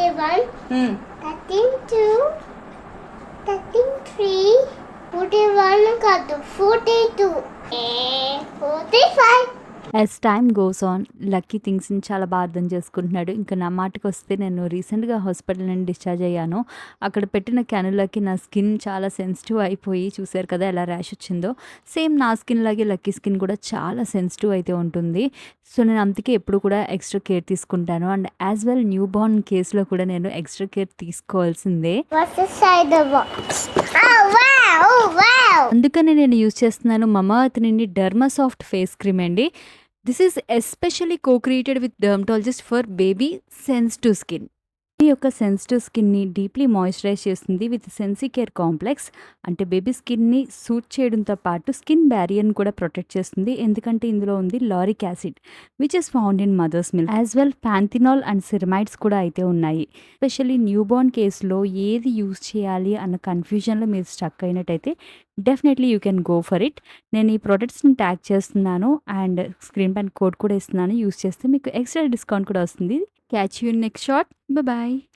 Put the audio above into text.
31, mm. 32, 33, 41, 42, 45. As time goes on lucky థింగ్స్ని చాలా బాగా అర్థం చేసుకుంటున్నాడు. ఇంకా నా మాటకు వస్తే నేను రీసెంట్గా హాస్పిటల్ నుండి డిశ్చార్జ్ అయ్యాను. అక్కడ పెట్టిన క్యానులకి నా స్కిన్ చాలా సెన్సిటివ్ అయిపోయి చూశారు కదా ఎలా ర్యాష్ వచ్చిందో. సేమ్ నా స్కిన్ లాగే లక్కీ స్కిన్ కూడా చాలా సెన్సిటివ్ అయితే ఉంటుంది. సో నేను అందుకే ఎప్పుడు కూడా ఎక్స్ట్రా కేర్ తీసుకుంటాను. And as well new born కేసులో కూడా నేను ఎక్స్ట్రా కేర్ తీసుకోవాల్సిందే. అందుకనే నేను యూజ్ చేస్తున్నాను మమాత్ నుండి డర్మాసాఫ్ట్ ఫేస్ క్రీమ్ అండి. This is especially co created with dermatologist for baby sensitive skin ఈ యొక్క సెన్సిటివ్ స్కిన్ని డీప్లీ మాయిశ్చరైజ్ చేస్తుంది విత్ సెన్సీ కేర్ కాంప్లెక్స్. అంటే బేబీ స్కిన్ని సూట్ చేయడంతో పాటు స్కిన్ బ్యారియర్ని కూడా ప్రొటెక్ట్ చేస్తుంది. ఎందుకంటే ఇందులో ఉంది lauric acid which is found in mother's milk as well panthenol and ceramides కూడా అయితే ఉన్నాయి. ఎస్పెషల్లీ న్యూబార్న్ కేసులో ఏది యూజ్ చేయాలి అన్న కన్ఫ్యూజన్లో మీరు స్టక్ అయినట్టయితే definitely you can go for it నేను ఈ ప్రొడక్ట్స్ని ట్యాగ్ చేస్తున్నాను అండ్ స్క్రీన్ పైన కోడ్ కూడా ఇస్తున్నాను. యూస్ చేస్తే మీకు ఎక్స్ట్రా డిస్కౌంట్ కూడా వస్తుంది. Catch you next shot. Bye bye.